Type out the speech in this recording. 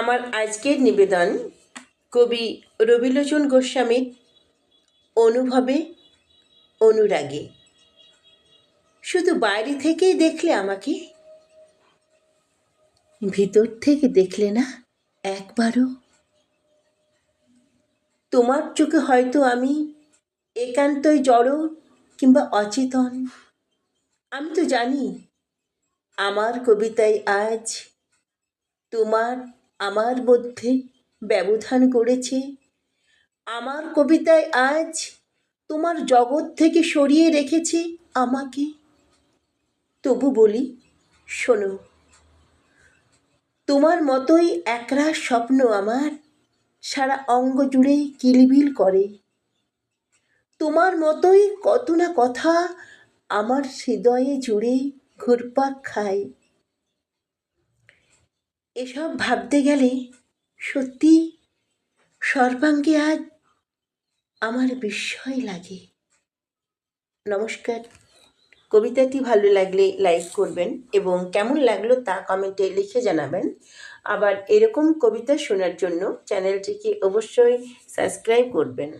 আমার আজকের নিবেদন কবি রবিলোচন গোস্বামীর অনুভবে অনুরাগে। শুধু বাইরে থেকেই দেখলে আমাকে, ভিতর থেকে দেখলে না একবারও। তোমার চোখে হয়তো আমি একান্তই জড় কিংবা অচেতন। আমি তো জানি আমার কবিতায় আজ তোমার আমার মধ্যে ব্যবধান করেছে। আমার কবিতায় আজ তোমার জগৎ থেকে সরিয়ে রেখেছে আমাকে। তবু বলি, শোনো, তোমার মতোই একরাশ স্বপ্ন আমার সারা অঙ্গ জুড়ে কিলবিল করে। তোমার মতোই কত না কথা আমার হৃদয়ে জুড়ে ঘুরপাক খায়। এসব ভাবতে গেলে সত্যি সর্বাঙ্গে আজ আমার বিস্ময় লাগে। নমস্কার। কবিতাটি ভালো লাগলে লাইক করবেন এবং কেমন লাগল তা কমেন্টে লিখে জানাবেন। আবার এরকম কবিতা শোনার জন্য চ্যানেলটিকে অবশ্যই সাবস্ক্রাইব করবেন।